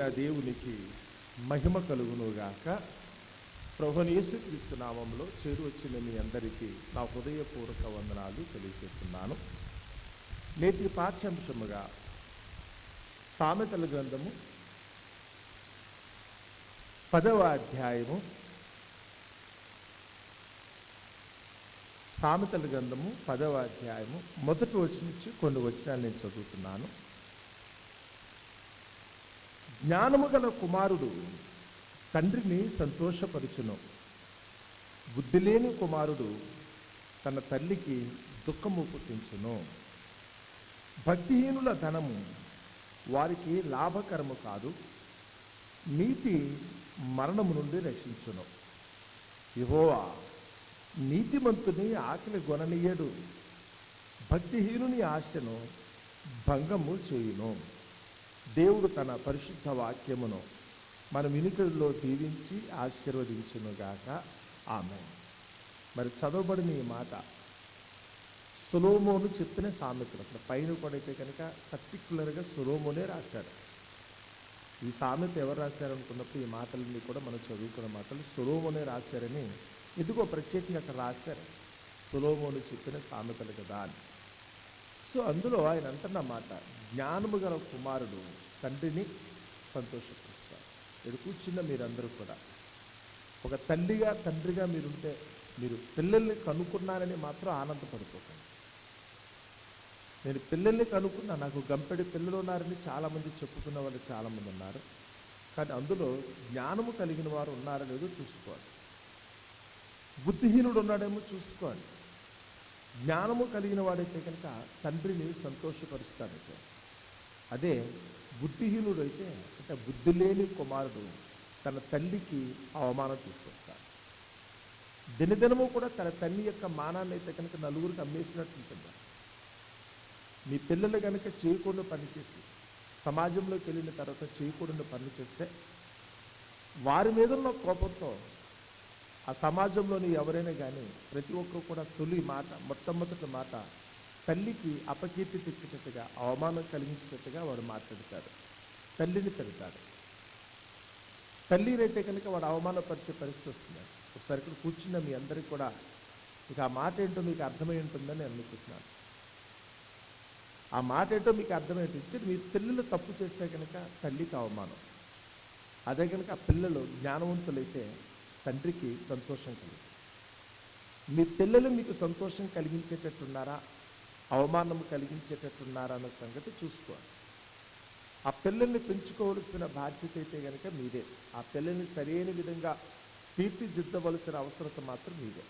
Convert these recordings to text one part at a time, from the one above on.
నా దేవునికి మహిమ కలుగునుగాక. ప్రభుని యేసుక్రీస్తు నామంలో చేరు వచ్చిన మీ అందరికీ నా హృదయపూర్వక వందనాలు తెలియజేస్తున్నాను. నేటి పాఠ్యాంశముగా సామెతల గ్రంథము పదవ అధ్యాయము సామెతల గ్రంథము పదవ అధ్యాయము మొదటి వచ్చి నుంచి కొన్ని వచనాలు నేను చదువుతున్నాను. జ్ఞానము గల కుమారుడు తండ్రిని సంతోషపరుచును. బుద్ధి లేని కుమారుడు తన తల్లికి దుఃఖము పుట్టించును. భక్తిహీనుల ధనము వారికి లాభకరము కాదు నీతి మరణము నుండి రక్షించును. యెహోవా నీతిమంతుని ఆకలి గొననీయడు భక్తిహీనుని ఆశను భంగము చేయును. దేవుడు తన పరిశుద్ధ వాక్యమును మన వినికిడిలో దీవించి ఆశీర్వదించునుగాక. ఆమె మరి చదవబడిన ఈ మాట సులోమోను చెప్పిన సామెతలు. అక్కడ పైన కూడా అయితే కనుక పర్టికులర్గా సులోమోనే రాశాడు. ఈ సామెత ఎవరు రాశారు అనుకున్నప్పుడు ఈ మాటలన్నీ కూడా మనం చదువుకున్న మాటలు సులోమోనే రాశారని ఎందుకో ప్రత్యేకంగా అక్కడ రాశారు. సులోమోను చెప్పిన సామెతలు కదా అని. సో అందులో ఆయన అంటున్న మాట జ్ఞానము గల కుమారుడు తండ్రిని సంతోషపరుస్తారు ఇక్కడ కూర్చున్న మీరందరూ కూడా ఒక తల్లిగా తండ్రిగా మీరుంటే మీరు పిల్లల్ని కనుక్కున్నారని మాత్రం ఆనందపడిపోకండి. నేను పిల్లల్ని కనుక్కున్నా నాకు గంపెడి పిల్లలు ఉన్నారని చాలామంది చెప్పుకున్న వాళ్ళు చాలామంది ఉన్నారు. కానీ అందులో జ్ఞానము కలిగిన వారు ఉన్నారనేది చూసుకోవాలి. బుద్ధిహీనుడు ఉన్నాడేమో చూసుకోవాలి. జ్ఞానము కలిగిన వాడైతే కనుక తండ్రిని సంతోషపరుస్తాడైతే. అదే బుద్ధిహీనుడు అయితే అంటే బుద్ధి లేని కుమారుడు తన తల్లికి అవమానం తీసుకొస్తాడు. దినదినము కూడా తన తల్లి యొక్క మానాన్ని అయితే కనుక నలుగురికి అమ్మేసినట్టుంటుంది మీ పిల్లలు కనుక చేయకుండా పనిచేసి సమాజంలోకి వెళ్ళిన తర్వాత చేయకూడని పనులు చేస్తే వారి మీద ఉన్న కోపంతో ఆ సమాజంలోని ఎవరైనా కానీ ప్రతి ఒక్కరు కూడా తొలి మాట మొట్టమొదటి మాట తల్లికి అపకీర్తి తెచ్చినట్టుగా అవమానం కలిగించేటట్టుగా వాడు మాట్లాడతాడు. తల్లిని పెడతాడు తల్లినైతే కనుక వాడు అవమానపరిచే పరిస్థితి వస్తుంది. ఒకసారి ఇక్కడ కూర్చున్న మీ అందరికీ కూడా ఇక ఆ మాట ఏంటో మీకు అర్థమై ఉంటుందని నేను అనుకుంటున్నాను. ఆ మాట ఏంటో మీకు అర్థమై ఉంటుంది మీ పిల్లలు తప్పు చేస్తే కనుక తల్లికి అవమానం. అదే కనుక ఆ పిల్లలు జ్ఞానవంతులైతే తండ్రికి సంతోషం కలిగి మీ పిల్లలు మీకు సంతోషం కలిగించేటట్టున్నారా అవమానం కలిగించేటట్టున్నారన్న సంగతి చూసుకోవాలి. ఆ పిల్లల్ని పెంచుకోవలసిన బాధ్యత అయితే కనుక మీదే. ఆ పిల్లల్ని సరైన విధంగా తీర్చిదిద్దవలసిన అవసరత మాత్రం మీదే.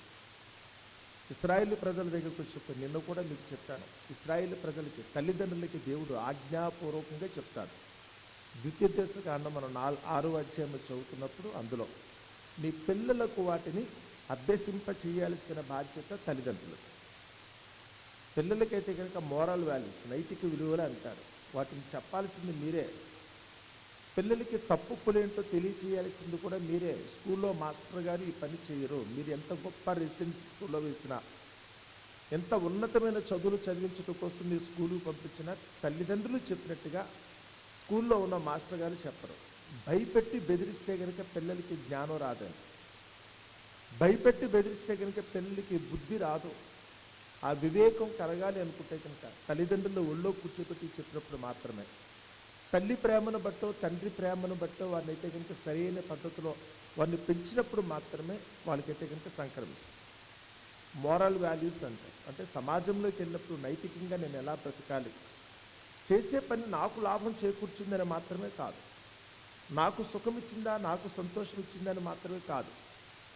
ఇస్రాయేల్ ప్రజల దగ్గరకు చెప్పు నిన్న కూడా మీకు చెప్పాను. ఇస్రాయేల్ ప్రజలకి తల్లిదండ్రులకి దేవుడు ఆజ్ఞాపూర్వకంగా చెప్తాడు. ద్వితీయ దశ కాండం మనం నాలుగు ఆరో అధ్యాయం చదువుతున్నప్పుడు అందులో మీ పిల్లలకు వాటిని అభ్యసింప చేయాల్సిన బాధ్యత తల్లిదండ్రులకు పిల్లలకైతే కనుక మోరల్ వాల్యూస్ నైతిక విలువలు అంటారు. వాటిని చెప్పాల్సింది మీరే. పిల్లలకి తప్పు పులేంటో తెలియచేయాల్సింది కూడా మీరే. స్కూల్లో మాస్టర్ గారు ఈ పని చేయరు. మీరు ఎంత గొప్ప రెసిడెన్స్ స్కూల్లో వేసినా ఎంత ఉన్నతమైన చదువులు చదివించడం కోసం మీరు స్కూలుకు పంపించినా తల్లిదండ్రులు చెప్పినట్టుగా స్కూల్లో ఉన్న మాస్టర్ గారు చెప్పరు. భయపెట్టి బెదిరిస్తే కనుక పిల్లలకి జ్ఞానం రాదని భయపెట్టి బెదిరిస్తే కనుక పిల్లలకి బుద్ధి రాదు. ఆ వివేకం కలగాలి అనుకుంటే కనుక తల్లిదండ్రులు ఒళ్ళో కూర్చోపెట్టి చెప్పినప్పుడు మాత్రమే. తల్లి ప్రేమను బట్టో తండ్రి ప్రేమను బట్టో వారిని అయితే కనుక సరైన పద్ధతిలో వారిని పెంచినప్పుడు మాత్రమే వాళ్ళకైతే కనుక సంక్రమిస్తుంది. మోరల్ వాల్యూస్ అంటారు. అంటే సమాజంలోకి వెళ్ళినప్పుడు నైతికంగా నేను ఎలా బ్రతకాలి? చేసే పని నాకు లాభం చేకూర్చిందని మాత్రమే కాదు. నాకు సుఖం ఇచ్చిందా నాకు సంతోషం ఇచ్చిందని మాత్రమే కాదు.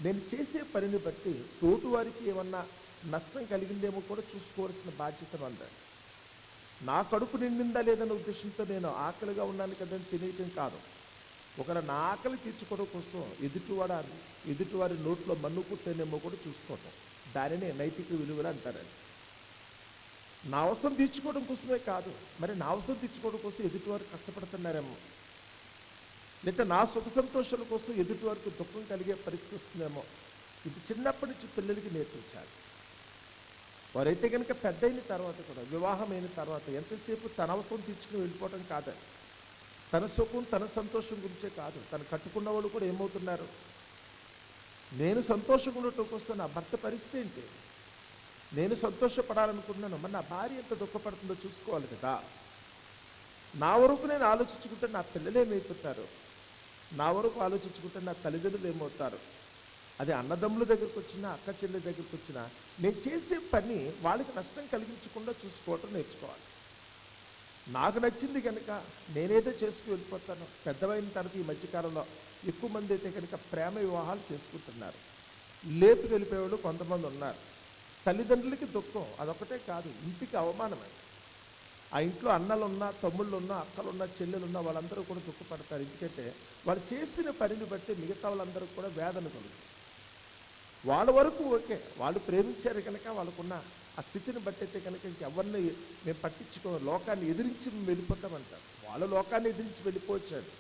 నేను చేసే పనిని బట్టి తోటివారికి ఏమన్నా నష్టం కలిగిందేమో కూడా చూసుకోవాల్సిన బాధ్యత అంటాడు నా కడుపు నిండిందా లేదన్న ఉద్దేశంతో నేను ఆకలిగా ఉన్నాను కదని తినేయటం కాదు. ఒకరు నా ఆకలి తీర్చుకోవడం కోసం ఎదుటివాడ ఎదుటివారి నోట్లో మన్ను కుట్టేనేమో కూడా చూసుకోవటం. దానినే నైతిక విలువలు అంటారండి నా అవసరం తీర్చుకోవడం కోసమే కాదు మరి నా అవసరం తీర్చుకోవడం కోసం ఎదుటివారు కష్టపడుతున్నారేమో. లేకపోతే నా సుఖ సంతోషాల కోసం ఎదుటి వారికి దుఃఖం కలిగే పరిస్థితి వస్తుందేమో. ఇది చిన్నప్పటి నుంచి పిల్లలకి నేర్పించాలి. వారైతే కనుక పెద్ద అయిన తర్వాత కూడా వివాహం అయిన తర్వాత ఎంతసేపు తన అవసరం తీర్చుకుని వెళ్ళిపోవడం కాదు. తన సుఖం తన సంతోషం గురించే కాదు. తను కట్టుకున్న వాళ్ళు కూడా ఏమవుతున్నారు? నేను సంతోషంగా ఉండటం కోసం నా భర్త పరిస్థితి ఏంటి? నేను సంతోషపడాలనుకుంటున్నాను మరి నా భార్య ఎంత దుఃఖపడుతుందో చూసుకోవాలి కదా. నా వరకు నేను ఆలోచించుకుంటే నా పిల్లలు ఏమైపోతారు నా వరకు ఆలోచించుకుంటే నా తల్లిదండ్రులు ఏమవుతారు? అది అన్నదమ్ముల దగ్గరకు వచ్చినా అక్క చెల్లి దగ్గరకు వచ్చినా నేను చేసే పని వాళ్ళకి నష్టం కలిగించకుండా చూసుకోవటం నేర్చుకోవాలి. నాకు నచ్చింది కనుక నేనేదో చేసుకు వెళ్ళిపోతాను. పెద్దవైన తర్వాత ఈ మధ్యకాలంలో ఎక్కువ మంది అయితే కనుక ప్రేమ వివాహాలు చేసుకుంటున్నారు. లేపు వెళ్ళిపోయేవాళ్ళు కొంతమంది ఉన్నారు. తల్లిదండ్రులకి దుఃఖం అదొకటే కాదు ఇంటికి అవమానమే ఆ ఇంట్లో అన్నలు ఉన్నా తమ్ముళ్ళు చెల్లెలున్నా చెల్లెలు వాళ్ళందరూ కూడా దుఃఖపడతారు. ఎందుకంటే వాళ్ళు చేసిన పనిని బట్టి మిగతా వాళ్ళందరూ కూడా వేదన కలుగుతుంది. వాళ్ళ వరకు ఓకే. వాళ్ళు ప్రేమించారు కనుక వాళ్ళకున్న ఆ స్థితిని బట్టి అయితే కనుక ఇంకెవరిని మేము పట్టించుకో లోకాన్ని ఎదిరించి మేము వెళ్ళిపోతామంటారు. వాళ్ళ లోకాన్ని ఎదిరించి వెళ్ళిపోవచ్చాడు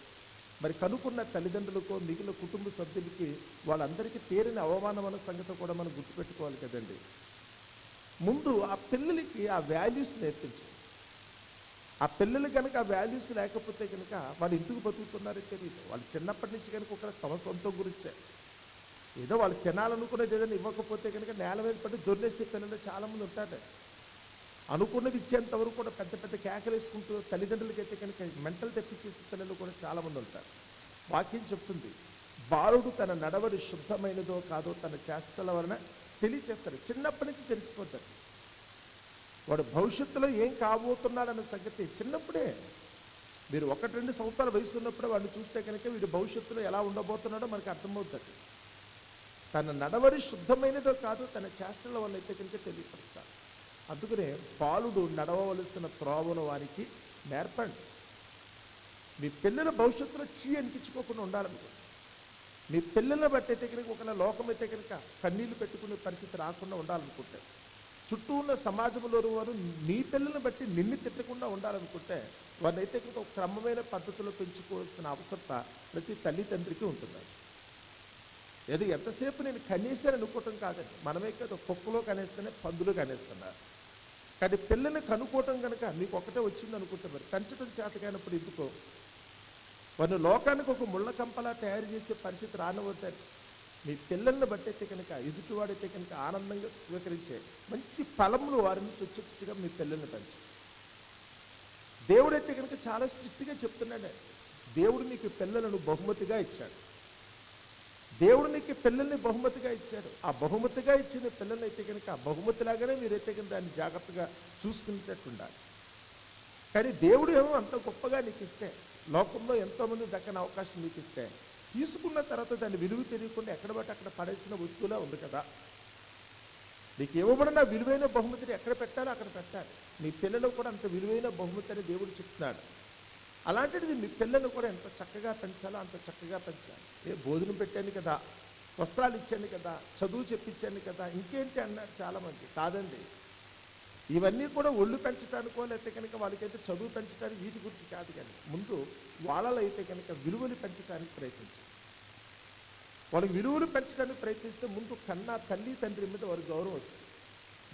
మరి కనుక్కున్న తల్లిదండ్రులకు మిగిలిన కుటుంబ సభ్యులకి వాళ్ళందరికీ తీరని అవమానం అన్న సంగతి కూడా మనం గుర్తుపెట్టుకోవాలి కదండి. ముందు ఆ పిల్లలకి ఆ వాల్యూస్ నేర్పించు. ఆ పిల్లలు కనుక ఆ వాల్యూస్ లేకపోతే కనుక వాళ్ళు ఎందుకు బతుకుతున్నారో తెలియదు వాళ్ళు చిన్నప్పటి నుంచి కనుక ఒక తమ సొంతం గురించే. ఏదో వాళ్ళు తినాలనుకున్నది ఏదైనా ఇవ్వకపోతే కనుక నేల మీద పడి దొర్లేసే పిల్లలు చాలామంది ఉంటారు. అనుకున్నది ఇచ్చేంత వరకు కూడా పెద్ద పెద్ద కేకలు వేసుకుంటూ తల్లిదండ్రులకి అయితే కనుక మెంటల్ తెప్పించేసే పిల్లలు కూడా చాలామంది ఉంటారు. వాక్యం చెప్తుంది బాలుడు తన నడవడి శుద్ధమైనదో కాదో తన చేష్టల వలన తెలియచేస్తారు. చిన్నప్పటి నుంచి తెలిసిపోతారు. వాడు భవిష్యత్తులో ఏం కాబోతున్నాడన్న సంగతి చిన్నప్పుడే. మీరు ఒకటి రెండు సంవత్సరాల వయసు ఉన్నప్పుడే వాడిని చూస్తే కనుక వీడు భవిష్యత్తులో ఎలా ఉండబోతున్నాడో మనకు అర్థమవుతుంది. తన నడవడి శుద్ధమైనదో కాదు తన చేష్టల వల్ల అయితే కనుక తెలియపరుస్తాడు. అందుకనే బాలుడు నడవవలసిన త్రోవను వారికి నేర్పండి. మీ పిల్లల భవిష్యత్తులో చీ అనిపించుకోకుండా ఉండాలనుకో మీ పిల్లల బట్టి అయితే కనుక ఒకవేళ లోకం అయితే కనుక కన్నీళ్ళు పెట్టుకునే పరిస్థితి రాకుండా ఉండాలనుకుంటే చుట్టూ ఉన్న సమాజంలో వారు నీ పిల్లల్ని బట్టి నిన్ను తిట్టకుండా ఉండాలనుకుంటే వారిని అయితే కనుక ఒక క్రమమైన పద్ధతిలో పెంచుకోవాల్సిన అవసరత ప్రతి తల్లి తండ్రికి ఉంటుంది ఏదో ఎంతసేపు నేను కనీసాన్ని అనుకోవటం కాదండి. మనమే కదా కుక్కలో కనేస్తేనే పందులు కనేస్తున్నారు. కానీ పిల్లని కనుక్కోవటం కనుక మీకు ఒకటే వచ్చింది అనుకుంటే మరి పెంచడం చేత ఎందుకో? వారిని లోకానికి ఒక ముళ్ళ కంపలా తయారు చేసే పరిస్థితి రానవద్దని మీ పిల్లల్ని బట్టయితే కనుక ఎదుటివాడైతే కనుక ఆనందంగా స్వీకరించే మంచి ఫలములు వారి నుంచి వచ్చేట్టుగా మీ పిల్లల్ని పెంచు. దేవుడైతే కనుక చాలా స్ట్రిక్ట్గా చెప్తున్నాడే. దేవుడు మీకు పిల్లలను బహుమతిగా ఇచ్చాడు. దేవుడు నీకు పిల్లల్ని బహుమతిగా ఇచ్చాడు. ఆ బహుమతిగా ఇచ్చిన పిల్లల్ని అయితే కనుక ఆ బహుమతిలాగానే మీరైతే కనుక దాన్ని జాగ్రత్తగా చూసుకునేటట్టు ఉండాలి. కానీ దేవుడు ఏమో అంత గొప్పగా నీకు ఇస్తే లోకంలో ఎంతోమంది దక్కని అవకాశం నీకు ఇస్తే తీసుకున్న తర్వాత దాన్ని విలువ తెలియకుండా ఎక్కడ బట్టి అక్కడ పడేసిన వస్తువులా ఉంది కదా. నీకు ఇవ్వబడిన విలువైన బహుమతిని ఎక్కడ పెట్టాలో అక్కడ పెట్టాలి. నీ పిల్లలు కూడా అంత విలువైన బహుమతి అని దేవుడు చెప్తున్నాడు. అలాంటిది మీ పిల్లలు కూడా ఎంత చక్కగా పెంచాలో అంత చక్కగా పెంచాలి. ఏ భోజనం పెట్టాను కదా వస్త్రాలు ఇచ్చాను కదా చదువు చెప్పించాను కదా ఇంకేంటి అన్నారు చాలామంది. కాదండి. ఇవన్నీ కూడా ఒళ్ళు పెంచడానికో లేకపోతే కనుక వాళ్ళకైతే చదువు పెంచడానికి వీటి గురించి కాదు కానీ ముందు వాళ్ళలో అయితే కనుక విలువలు పెంచడానికి ప్రయత్నించు వాళ్ళకి విలువలు పెంచడానికి ప్రయత్నిస్తే ముందు కన్నా తల్లి తండ్రి మీద వారి గౌరవం వస్తుంది.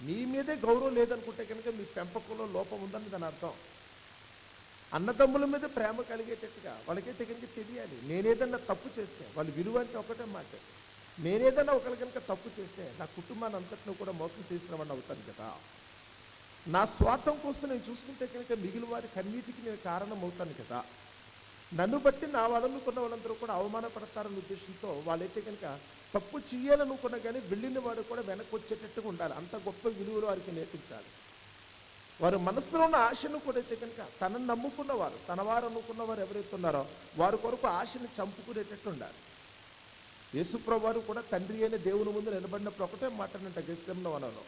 మీ మీదే గౌరవం లేదనుకుంటే కనుక మీ పెంపకంలో లోపం ఉందని దాని అర్థం. అన్నదమ్ముల మీద ప్రేమ కలిగేటట్టుగా వాళ్ళకైతే కనుక తెలియాలి. నేనేదన్నా తప్పు చేస్తే వాళ్ళు విలువ అంటే ఒకటే మాట. నేనేదన్నా ఒకరి కనుక తప్పు చేస్తే నా కుటుంబాన్ని అంతటిని కూడా మోసం చేసినవాడిని అవుతాను కదా. నా స్వార్థం కోసం నేను చూసుకుంటే కనుక మిగిలిన వారి కన్నీటికి నేను కారణం అవుతాను కదా. నన్ను బట్టి నా వాళ్ళనుకున్న వాళ్ళందరూ కూడా అవమానపడతారన్న ఉద్దేశంతో వాళ్ళైతే కనుక తప్పు చేయాలనుకున్నా కానీ వెళ్ళిన వాడు కూడా వెనక్కి వచ్చేటట్టుగా ఉండాలి. అంత గొప్ప విలువలు వారికి నేర్పించాలి. వారు మనసులో ఉన్న ఆశను కూడా అయితే కనుక తనను నమ్ముకున్నవారు తన వారు అనుకున్న వారు ఎవరైతే ఉన్నారో వారి కొరకు ఆశని చంపుకునేటట్టు ఉండాలి యేసుప్రభు వారు కూడా తండ్రి అయిన దేవుని ముందు నిలబడినప్పుడు ఒకటే మాట్లాడినట్ట గస్యంలో వనంలో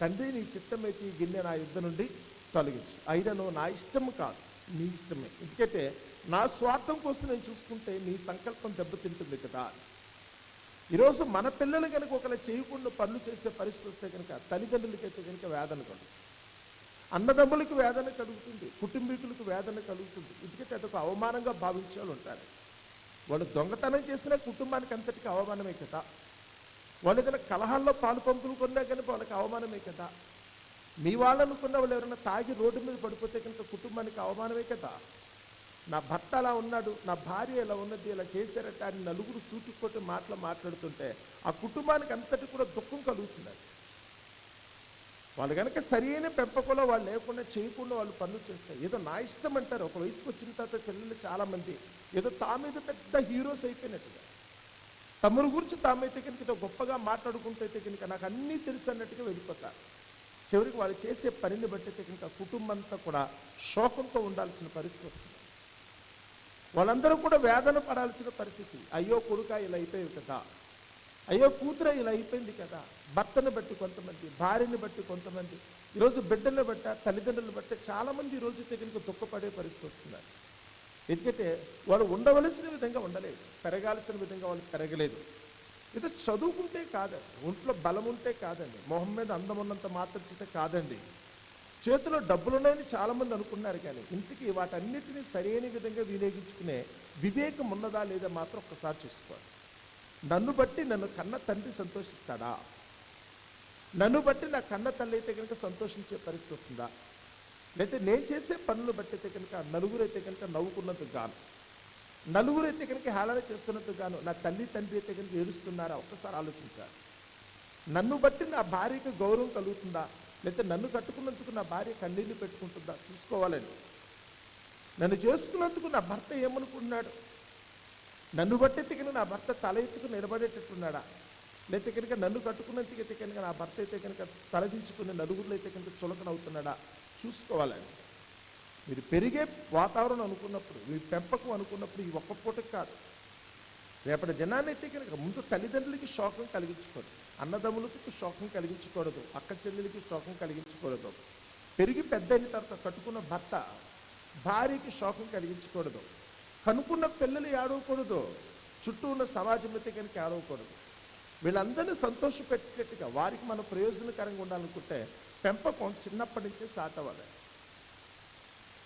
తండ్రి నీ చిత్తమైతే ఈ గిన్నె నా యుద్ధ నుండి తొలగించు. అయినను నా ఇష్టం కాదు నీ ఇష్టమే. ఎందుకంటే నా స్వార్థం కోసం నేను చూసుకుంటే నీ సంకల్పం దెబ్బతింటుంది కదా. ఈరోజు మన పిల్లలు కనుక ఒకలా చేయకుండా పనులు చేసే పరిస్థితి వస్తే కనుక తల్లిదండ్రులకైతే కనుక వేదన కలుగుతుంది. అన్నదమ్ములకు వేదన కలుగుతుంది కుటుంబీకులకు వేదన కలుగుతుంది. ఎందుకంటే అదొక అవమానంగా భావించే వాళ్ళు ఉంటారు వాళ్ళు దొంగతనం చేసిన కుటుంబానికి అంతటికి అవమానమే కదా. వాళ్ళు ఏదైనా కలహాల్లో పాలు పంపులు కొన్నా కనుక వాళ్ళకి అవమానమే కదా. మీ వాళ్ళనుకున్న వాళ్ళు ఎవరైనా తాగి రోడ్డు మీద పడిపోతే కనుక కుటుంబానికి అవమానమే కదా. నా భర్త అలా ఉన్నాడు నా భార్య ఇలా ఉన్నది ఇలా చేశారట అని నలుగురు సూటుకొట్టి మాటలు మాట్లాడుతుంటే ఆ కుటుంబానికి అంతటి కూడా దుఃఖం కలుగుతుంది. వాళ్ళు కనుక సరైన పెంపకంలో వాళ్ళు లేకుండా చేయకుండా వాళ్ళు పనులు చేస్తారు ఏదో నా ఇష్టం అంటారు. ఒక వయసుకు వచ్చిన తర్వాత పిల్లలు చాలామంది ఏదో తామేదో పెద్ద హీరోస్ అయిపోయినట్టుగా. తమను గురించి తామైతే కనుక ఏదో గొప్పగా మాట్లాడుకుంటే కనుక నాకు అన్నీ తెలుసు అన్నట్టుగా వెళ్ళిపోతారు చివరికి వాళ్ళు చేసే పనిని బట్టి కనుక కుటుంబం అంతా కూడా శోకంతో ఉండాల్సిన పరిస్థితి వస్తుంది. వాళ్ళందరూ కూడా వేదన పడాల్సిన పరిస్థితి. అయ్యో కొడుక ఇలా అయిపోయావు కదా. అయ్యో కూతుర ఇలా అయిపోయింది కదా. భర్తను బట్టి కొంతమంది భార్యని బట్టి కొంతమంది. ఈరోజు బిడ్డలను బట్ట తల్లిదండ్రులను బట్ట చాలామంది ఈరోజు తగినకు దుఃఖపడే పరిస్థితి వస్తున్నారు. ఎందుకంటే వాళ్ళు ఉండవలసిన విధంగా ఉండలేదు. పెరగాల్సిన విధంగా వాళ్ళు పెరగలేదు. ఇది చదువుకుంటే కాదండి. ఒంట్లో బలం ఉంటే కాదండి. మొహం మీద అందం ఉన్నంత మాత్రం చేత కాదండి. చేతిలో డబ్బులు ఉన్నాయని చాలామంది అనుకున్నారు కానీ ఇంటికి వాటన్నిటిని సరైన విధంగా వినియోగించుకునే వివేకం ఉన్నదా లేదా మాత్రం ఒక్కసారి చూసుకోవాలి. నన్ను బట్టి నన్ను కన్న తండ్రి సంతోషిస్తాడా? నన్ను బట్టి నా కన్న తల్లి అయితే కనుక సంతోషించే పరిస్థితి వస్తుందా? లేకపోతే నేను చేసే పనులు బట్టి అయితే కనుక నలుగురు అయితే కనుక నవ్వుకున్నందుకు గాను. నలుగురు అయితే కనుక హేళన చేస్తున్నందుకు గాను నా తల్లి తండ్రి అయితే కనుక ఏడుస్తున్నారా? ఒక్కసారి ఆలోచించాలి నన్ను బట్టి నా భార్యకి గౌరవం కలుగుతుందా? లేకపోతే నన్ను కట్టుకున్నందుకు నా భార్య కన్నీళ్ళు పెట్టుకుంటుందా? చూసుకోవాలండి. నన్ను చేసుకున్నందుకు నా భర్త ఏమనుకున్నాడు నన్ను బట్టి తికిన నా భర్త తల ఎత్తుకు నిలబడేటట్టున్నాడా? లేకపోతే కనుక నన్ను కట్టుకున్నందుకు అయితే కనుక నా భర్త అయితే కనుక తలదించుకుని నలుగురులో అయితే కనుక చులకనవుతున్నాడా? చూసుకోవాలండి. మీరు పెరిగే వాతావరణం అనుకున్నప్పుడు మీ పెంపకం అనుకున్నప్పుడు ఈ ఒక్క పూటకి కాదు. రేపటి దినాన్ని అయితే కనుక ముందు తల్లిదండ్రులకి శోకం కలిగించకూడదు. అన్నదమ్ములకి శోకం కలిగించకూడదు. అక్క చెల్లెలకి శోకం కలిగించకూడదు. పెరిగి పెద్ద అయిన తర్వాత కట్టుకున్న భర్త భార్యకి శోకం కలిగించకూడదు. కనుక్కున్న పిల్లలు ఏడవకూడదు. చుట్టూ ఉన్న సమాజం అయితే కనుక ఏడవకూడదు. వీళ్ళందరినీ సంతోషపెట్టేట్టుగా వారికి మన ప్రయోజనకరంగా ఉండాలనుకుంటే పెంపకం చిన్నప్పటి నుంచే స్టార్ట్ అవ్వాలి.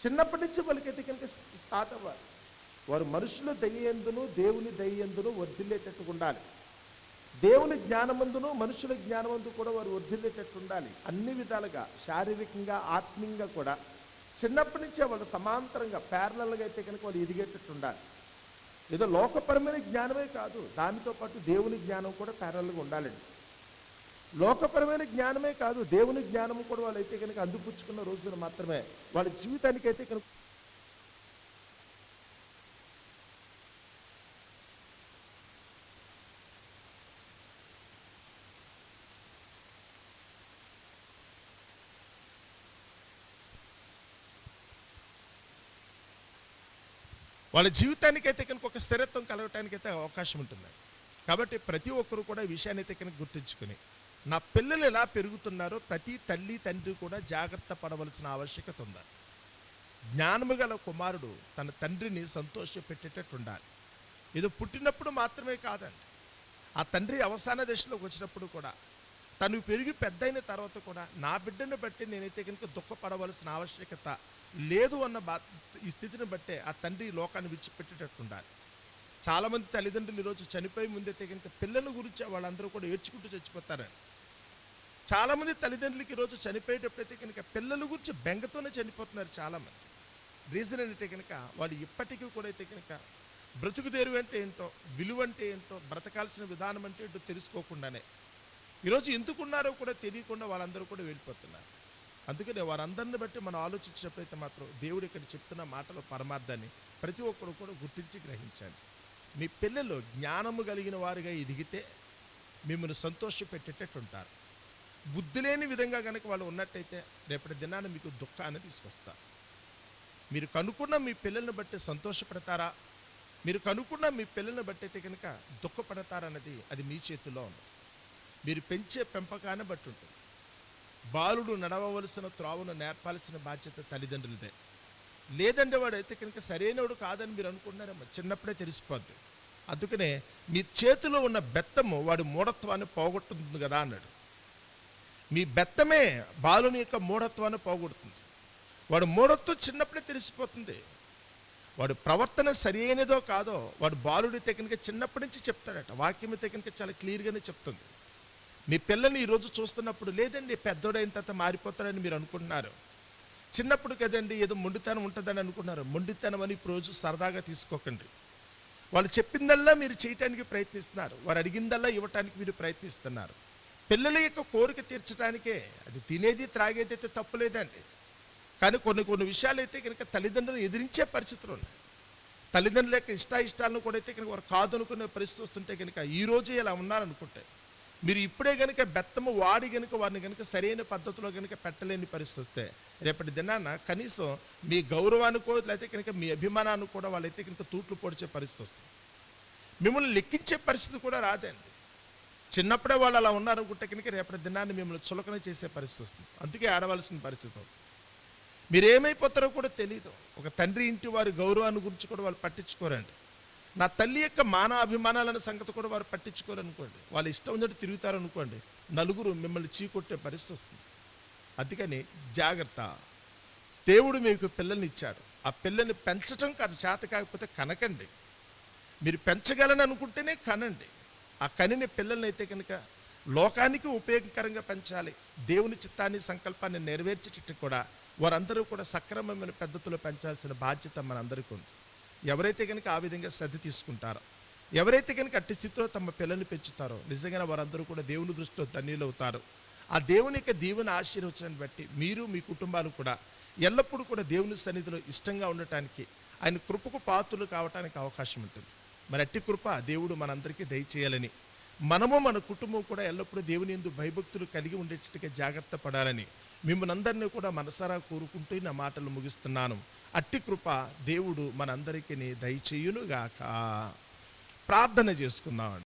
చిన్నప్పటి నుంచి వాళ్ళకైతే కనుక స్టార్ట్ అవ్వాలి. వారు మనుషుల దయ్యందును దేవుని దయ్యందును వర్ధిల్లేటట్టుగా ఉండాలి. దేవుని జ్ఞానమందును మనుషుల జ్ఞానమందు కూడా వారు వర్ధిల్లేటట్టు ఉండాలి. అన్ని విధాలుగా శారీరకంగా ఆత్మీయంగా కూడా చిన్నప్పటి నుంచే వాళ్ళు సమాంతరంగా ప్యారలల్గా అయితే కనుక వాళ్ళు ఎదిగేటట్టు ఉండాలి ఏదో లోకపరమైన జ్ఞానమే కాదు దానితో పాటు దేవుని జ్ఞానం కూడా ప్యారల్గా ఉండాలండి. లోకపరమైన జ్ఞానమే కాదు దేవుని జ్ఞానం కూడా వాళ్ళు అయితే కనుక అందిపుచ్చుకున్న రోజున మాత్రమే. వాళ్ళ జీవితానికి అయితే కనుక వాళ్ళ జీవితానికి అయితే కనుక ఒక స్థిరత్వం కలగటానికి అయితే అవకాశం ఉంటుంది. కాబట్టి ప్రతి ఒక్కరు కూడా ఈ విషయాన్ని అయితే కనుక గుర్తుంచుకుని నా పిల్లలు ఎలా పెరుగుతున్నారో ప్రతి తల్లి తండ్రి కూడా జాగ్రత్త పడవలసిన ఆవశ్యకత ఉంది? జ్ఞానము గల కుమారుడు తన తండ్రిని సంతోషపెట్టేటట్టు ఉండాలి. ఇది పుట్టినప్పుడు మాత్రమే కాదండి. ఆ తండ్రి అవసాన దశలోకి వచ్చినప్పుడు కూడా తను పెరిగి పెద్దయిన తర్వాత కూడా నా బిడ్డను బట్టి నేనైతే కనుక దుఃఖపడవలసిన ఆవశ్యకత లేదు అన్న బా ఈ స్థితిని బట్టే ఆ తండ్రి లోకాన్ని విడిచిపెట్టేటట్టుండాలి. చాలామంది తల్లిదండ్రులు ఈరోజు చనిపోయే ముందైతే కనుక పిల్లల గురించి వాళ్ళందరూ కూడా ఏడ్చుకుంటూ చచ్చిపోతారని. చాలామంది తల్లిదండ్రులకి ఈరోజు చనిపోయేటప్పుడైతే కనుక పిల్లల గురించి బెంగతోనే చనిపోతున్నారు చాలామంది. రీజన్ ఏంటంటే కనుక వాళ్ళు ఇప్పటికీ కూడా అయితే కనుక బ్రతుకు అంటే ఏంటో విలువ అంటే ఏంటో బ్రతకాల్సిన విధానం అంటే ఏంటో తెలుసుకోకుండానే. ఈరోజు ఎందుకున్నారో కూడా తెలియకుండా వాళ్ళందరూ కూడా వెళ్ళిపోతున్నారు. అందుకనే వారందరిని బట్టి మనం ఆలోచించినప్పుడైతే మాత్రం దేవుడు ఇక్కడ చెప్తున్న మాటల పరమార్థాన్ని ప్రతి ఒక్కరు కూడా గుర్తించి గ్రహించాలి. మీ పిల్లలు జ్ఞానము కలిగిన వారిగా ఎదిగితే మిమ్మల్ని సంతోష ఉంటారు బుద్ధి లేని విధంగా కనుక వాళ్ళు ఉన్నట్టయితే రేపటి దినాన్ని మీకు దుఃఖాన్ని తీసుకొస్తారు మీరు కనుక్కున్న మీ పిల్లల్ని బట్టి సంతోషపడతారా? మీరు కనుక్కున్న మీ పిల్లల్ని బట్టి అయితే కనుక దుఃఖపడతారన్నది అది మీ చేతిలో ఉంది. మీరు పెంచే పెంపకాన్ని బట్టి ఉంటుంది. బాలుడు నడవవలసిన త్రోవను నేర్పాల్సిన బాధ్యత తల్లిదండ్రులదే. లేదంటే వాడు అయితే కనుక సరైనవాడు కాదని మీరు అనుకుంటున్నారేమో. చిన్నప్పుడే తెలిసిపోద్ది. అందుకనే మీ చేతిలో ఉన్న బెత్తము వాడి మూఢత్వాన్ని పోగొట్టుతుంది కదా అన్నాడు. మీ బెత్తమే బాలుని యొక్క మూఢత్వాన్ని పోగొడుతుంది. వాడు మూఢత్వం చిన్నప్పుడే తెలిసిపోతుంది. వాడు ప్రవర్తన సరైనదో కాదో వాడు బాలుడి తెగనిక చిన్నప్పటి నుంచి చెప్తాడట. వాక్యం తెగనిక చాలా క్లియర్గానే చెప్తుంది. మీ పిల్లల్ని ఈరోజు చూస్తున్నప్పుడు లేదండి పెద్దోడైన తర్వాత మారిపోతాడని మీరు అనుకుంటున్నారు. చిన్నప్పుడు కదండి ఏదో మొండితనం ఉంటుందని అనుకున్నారు. మొండితనం అని రోజు సరదాగా తీసుకోకండి. వాళ్ళు చెప్పిందల్లా మీరు చేయటానికి ప్రయత్నిస్తున్నారు. వారు అడిగిందల్లా ఇవ్వటానికి మీరు ప్రయత్నిస్తున్నారు. పిల్లల యొక్క కోరిక తీర్చడానికే అది తినేది త్రాగేది అయితే తప్పులేదండి కానీ కొన్ని కొన్ని విషయాలు అయితే కనుక తల్లిదండ్రులు ఎదిరించే పరిస్థితులు ఉన్నాయి. తల్లిదండ్రుల యొక్క ఇష్టాయిష్టాలను ఇష్టాలను కూడా అయితే కనుక వారు కాదనుకునే పరిస్థితి వస్తుంటే కనుక ఈ రోజు ఇలా ఉన్నారనుకుంటే మీరు ఇప్పుడే కనుక బెత్తము వాడి కనుక వారిని కనుక సరైన పద్ధతిలో కనుక పెట్టలేని పరిస్థితి వస్తే రేపటి దినాన కనీసం మీ గౌరవానికో లేకపోతే కనుక మీ అభిమానాన్ని కూడా వాళ్ళైతే కనుక తూట్లు పొడిచే పరిస్థితి వస్తుంది. మిమ్మల్ని లెక్కించే పరిస్థితి కూడా రాదండి. చిన్నప్పుడే వాళ్ళు అలా ఉన్నారనుకుంటే కనుక రేపటి దినాన్ని మిమ్మల్ని చులకన చేసే పరిస్థితి వస్తుంది. అందుకే ఆడవలసిన పరిస్థితి అవుతుంది మీరు ఏమైపోతారో కూడా తెలియదు ఒక తండ్రి ఇంటి వారి గౌరవాన్ని గురించి కూడా వాళ్ళు పట్టించుకోరండి. నా తల్లి యొక్క మాన అభిమానాలన్న సంగతి కూడా వారు పట్టించుకోరు అనుకోండి వాళ్ళు ఇష్టం ఉన్నట్టు తిరుగుతారనుకోండి. నలుగురు మిమ్మల్ని చీకొట్టే పరిస్థితి వస్తుంది. అందుకని జాగ్రత్త. దేవుడు మీకు పిల్లల్ని ఇచ్చాడు. ఆ పిల్లల్ని పెంచటం కాదు చేత కాకపోతే కనకండి. మీరు పెంచగలని అనుకుంటేనే కనండి. ఆ కనిని పిల్లల్ని అయితే కనుక లోకానికి ఉపయోగకరంగా పెంచాలి. దేవుని చిత్తాన్ని సంకల్పాన్ని నెరవేర్చేటట్టు కూడా వారందరూ కూడా సక్రమమైన పద్ధతిలో పెంచాల్సిన బాధ్యత మనందరికీ ఉంది ఎవరైతే కనుక ఆ విధంగా శ్రద్ధ తీసుకుంటారో ఎవరైతే కనుక అట్టి స్థితిలో తమ పిల్లల్ని పెంచుతారో నిజంగా వారందరూ కూడా దేవుని దృష్టిలో ధన్యులవుతారు. ఆ దేవుని యొక్క దీవెన ఆశీర్వచనాన్ని బట్టి మీరు మీ కుటుంబాలు కూడా ఎల్లప్పుడూ కూడా దేవుని సన్నిధిలో ఇష్టంగా ఉండటానికి ఆయన కృపకు పాత్రలు కావటానికి అవకాశం ఉంటుంది. మరి అట్టి కృప దేవుడు మనందరికీ దయచేయాలని మనము మన కుటుంబం కూడా ఎల్లప్పుడూ దేవుని ఎందు భయభక్తులు కలిగి ఉండేటట్టుగా జాగ్రత్త పడాలని మిమ్మల్ని అందరినీ కూడా మనసారా కోరుకుంటూ నా మాటలు ముగిస్తున్నాను. అట్టి కృప దేవుడు మనందరికీ దయచేయునుగాక. ప్రార్థన చేసుకుందాం